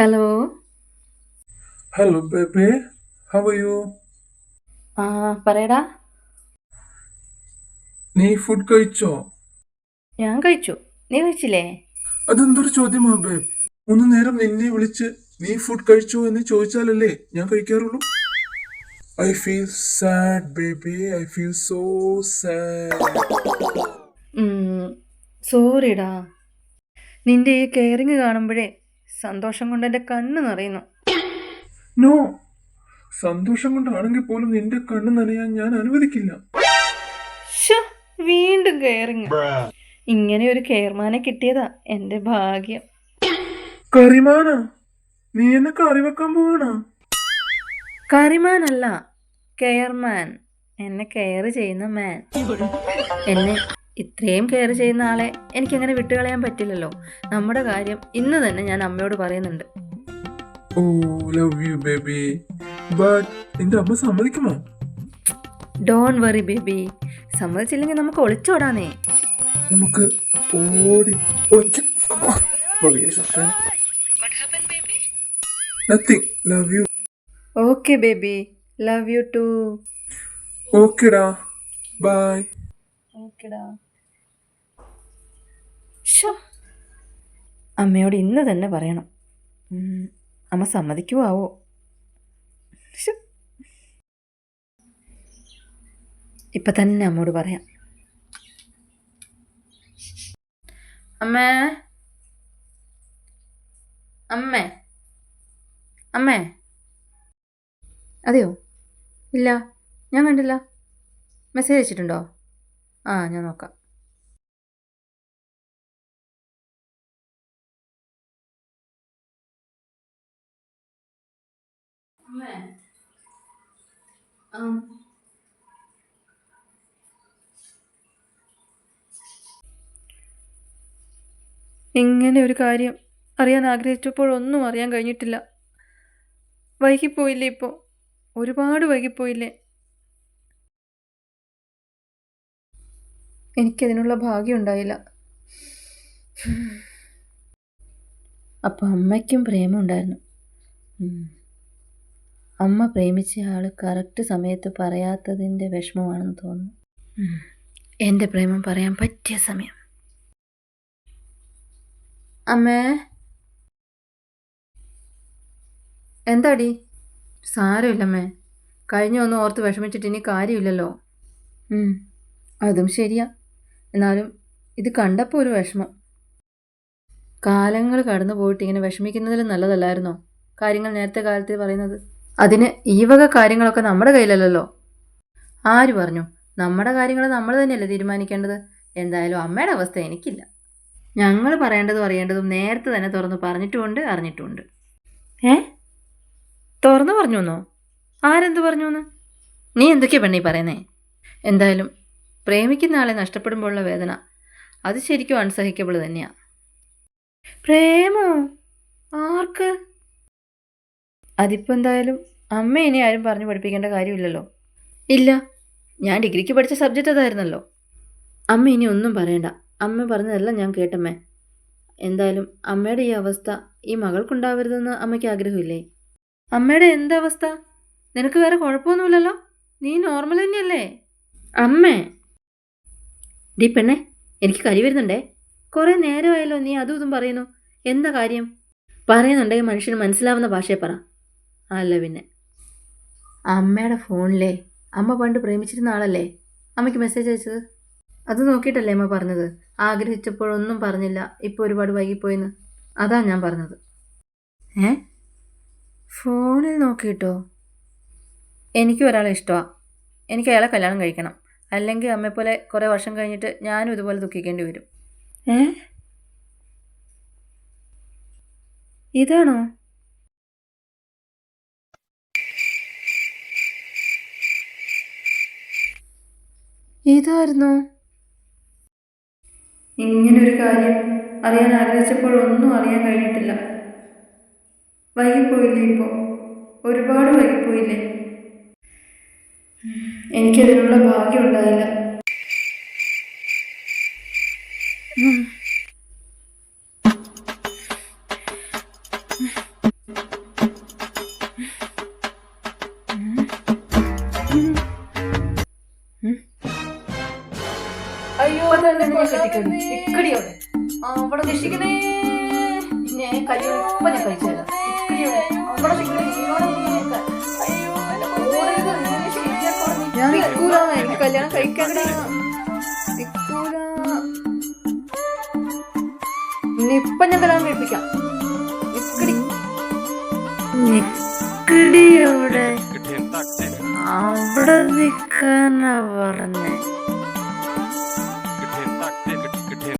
Hello Hello, baby. How are you? ആ പറയടാ. നീ ഫുഡ് കഴിച്ചോ? ഞാൻ കഴിച്ചു. നീ കഴിച്ചില്ലേ? അതെന്തൊരു ചോദ്യമാ ബേബ് ഒന്ന് നേരം നിന്നെ വിളിച്ച് നീ ഫുഡ് കഴിച്ചോ എന്ന് ചോദിച്ചാലല്ലേ ഞാൻ കഴിക്കാറുള്ളൂ? I feel sad baby I feel so sad സോറിടാ നിന്റെ ഈ കെയറിങ് കാണുമ്പോഴേ സന്തോഷം കൊണ്ട് എന്റെ കണ്ണ് നിറയുന്നു. നോ സന്തോഷം കൊണ്ടാണെങ്കിൽ പോലും നിന്റെ കണ്ണ് നനയാൻ ഞാൻ അനുവദിക്കില്ല. വീണ്ടും കയറിങ് ഇങ്ങനെ ഒരു കെയർമാനെ കിട്ടിയതാ എന്റെ ഭാഗ്യം. കറിമാന നീ എന്നെ കറി വെക്കാൻ പോവാണോ? കറിമാനല്ല കെയർമാൻ. എന്നെ കെയർ ചെയ്യുന്ന മാൻ. എന്നെ ഇത്രയും കെയർ ചെയ്യുന്ന ആളെ എനിക്കങ്ങനെ വിട്ടുകളയാൻ പറ്റില്ലല്ലോ. നമ്മുടെ കാര്യം ഇന്ന് തന്നെ ഞാൻ അമ്മയോട് പറയുന്നുണ്ട്. Oh love you baby but നിന്റെ അമ്മ സമ്മതിക്കുമോ? ഡോൺ വറി ബേബി സമ്മതിച്ചില്ലെങ്കിൽ നമുക്ക് ഒളിച്ചോടാനേ നമുക്ക് ഓടി nothing love you okay baby love you too ഓക്കെടാ ബൈ ഓക്കെടാ അമ്മയോട് ഇന്ന് തന്നെ പറയണം. അമ്മ സമ്മതിക്കുവോ ആവോ ഇപ്പൊ തന്നെ അമ്മോട് പറയാം. അമ്മേ. അമ്മേ. അമ്മേ. അതെയോ? ഇല്ല. ഞാൻ കണ്ടില്ല. മെസ്സേജ് അയച്ചിട്ടുണ്ടോ? ആ ഞാൻ നോക്കാം. ഇങ്ങനെ ഒരു കാര്യം അറിയാൻ ആഗ്രഹിച്ചപ്പോഴൊന്നും അറിയാൻ കഴിഞ്ഞിട്ടില്ല. വൈകിപ്പോയില്ലേ ഇപ്പോൾ ഒരുപാട് വൈകിപ്പോയില്ലേ? എനിക്കതിനുള്ള ഭാഗ്യം ഉണ്ടായില്ല. അപ്പോൾ അമ്മയ്ക്കും പ്രേമം ഉണ്ടായിരുന്നു. ഉം. അമ്മ പ്രേമിച്ച ആൾ കറക്റ്റ് സമയത്ത് പറയാത്തതിന്റെ വിഷമമാണെന്ന് തോന്നുന്നു. എന്റെ പ്രേമം പറയാൻ പറ്റിയ സമയം. അമ്മേ. എന്താടി? സാരമില്ലമ്മേ. കഴിഞ്ഞ ഒന്നും ഓർത്ത് വിഷമിച്ചിട്ട് ഇനി കാര്യമില്ലല്ലോ. അതും ശരിയാ. എന്നാലും ഇത് കണ്ടപ്പോൾ ഒരു വിഷമം. കാലങ്ങൾ കടന്നു പോയിട്ട് ഇങ്ങനെ വിഷമിക്കുന്നതിലും നല്ലതല്ലായിരുന്നോ? കാര്യങ്ങൾ നേരത്തെ കാലത്ത് പറയുന്നത്. അതിന് ഈ വക കാര്യങ്ങളൊക്കെ നമ്മുടെ കയ്യിലല്ലല്ലോ. ആര് പറഞ്ഞു? നമ്മുടെ കാര്യങ്ങൾ നമ്മൾ തന്നെയല്ലേ തീരുമാനിക്കേണ്ടത്? എന്തായാലും അമ്മയുടെ അവസ്ഥ എനിക്കില്ല. ഞങ്ങൾ പറയേണ്ടതും അറിയേണ്ടതും നേരത്തെ തന്നെ തുറന്ന് പറഞ്ഞിട്ടുമുണ്ട് അറിഞ്ഞിട്ടുമുണ്ട് ഏ? തുറന്നു പറഞ്ഞു എന്നോ ആരെന്ത് പറഞ്ഞു എന്ന് നീ എന്തൊക്കെയാ പെണ്ണീ പറയുന്നേ? എന്തായാലും പ്രേമിക്കുന്ന ആളെ നഷ്ടപ്പെടുമ്പോഴുള്ള വേദന അത് ശരിക്കും അൺസഹിക്കബിൾ തന്നെയാണ് പ്രേമോ? ആർക്ക്? അതിപ്പോൾ എന്തായാലും അമ്മ ഇനി ആരും പറഞ്ഞു പഠിപ്പിക്കേണ്ട കാര്യമില്ലല്ലോ. ഇല്ല. ഞാൻ ഡിഗ്രിക്ക് പഠിച്ച സബ്ജക്റ്റ് അതായിരുന്നല്ലോ. അമ്മ ഇനി ഒന്നും പറയണ്ട. അമ്മ പറഞ്ഞതെല്ലാം ഞാൻ കേട്ടമ്മേ. എന്തായാലും അമ്മയുടെ ഈ അവസ്ഥ ഈ മകൾക്കുണ്ടാവരുതെന്ന് അമ്മയ്ക്ക് ആഗ്രഹമില്ലേ? അമ്മയുടെ എന്തവസ്ഥ? നിനക്ക് വേറെ കുഴപ്പമൊന്നുമില്ലല്ലോ? നീ നോർമൽ തന്നെയല്ലേ? അമ്മേ. ഡീ പെണ്ണെ എനിക്ക് കരി വരുന്നുണ്ടേ. കുറേ നേരമായല്ലോ നീ അതും ഇതും പറയുന്നു. എന്താ കാര്യം? പറയുന്നുണ്ടെങ്കിൽ മനുഷ്യന് മനസ്സിലാവുന്ന ഭാഷയെ പറ. അല്ല അമ്മയുടെ ഫോണിലേ അമ്മ പണ്ട് പ്രേമിച്ചിരുന്ന ആളല്ലേ? അമ്മയ്ക്ക് മെസ്സേജ് അയച്ചത്? അത് നോക്കിയിട്ടല്ലേ അമ്മ പറഞ്ഞത്? ആഗ്രഹിച്ചപ്പോഴൊന്നും പറഞ്ഞില്ല. ഇപ്പോൾ ഒരുപാട് വൈകിപ്പോയെന്ന്. അതാ ഞാൻ പറഞ്ഞത്. ഏ? ഫോണിൽ നോക്കിയിട്ടോ? എനിക്കും ഒരാളെ ഇഷ്ടമാണ് എനിക്ക് അയാളെ കല്യാണം കഴിക്കണം. അല്ലെങ്കിൽ അമ്മയെപ്പോലെ കുറേ വർഷം കഴിഞ്ഞിട്ട് ഞാനും ഇതുപോലെ ദുഃഖിക്കേണ്ടി വരും. ഏ? ഇതാണോ? ഇതായിരുന്നോ. ഇങ്ങനൊരു കാര്യം അറിയാൻ ആഗ്രഹിച്ചപ്പോഴൊന്നും അറിയാൻ കഴിഞ്ഞിട്ടില്ല. വൈകിപ്പോയില്ലേ ഇപ്പോൾ ഒരുപാട് വൈകിപ്പോയില്ലേ? എനിക്കതിനുള്ള ഭാഗ്യം ഉണ്ടായില്ല. ഇക്കടി അവിടെ. രക്ഷിക്കണേ ഇപ്പൊ ഞാൻ കഴിച്ചല്ല ഇക്കടി അവിടെ. ഞാൻ നിൽക്കൂല എനിക്ക് കല്യാണം കഴിക്കണ്ട. നിൽക്കൂല ഇനി ഇപ്പൊ ഞാൻ കല്യാണം കഴിപ്പിക്കാം. നിക്കടി നിക്കടി അവിടെ. അവിടെ നിൽക്കാനാ പറഞ്ഞേ.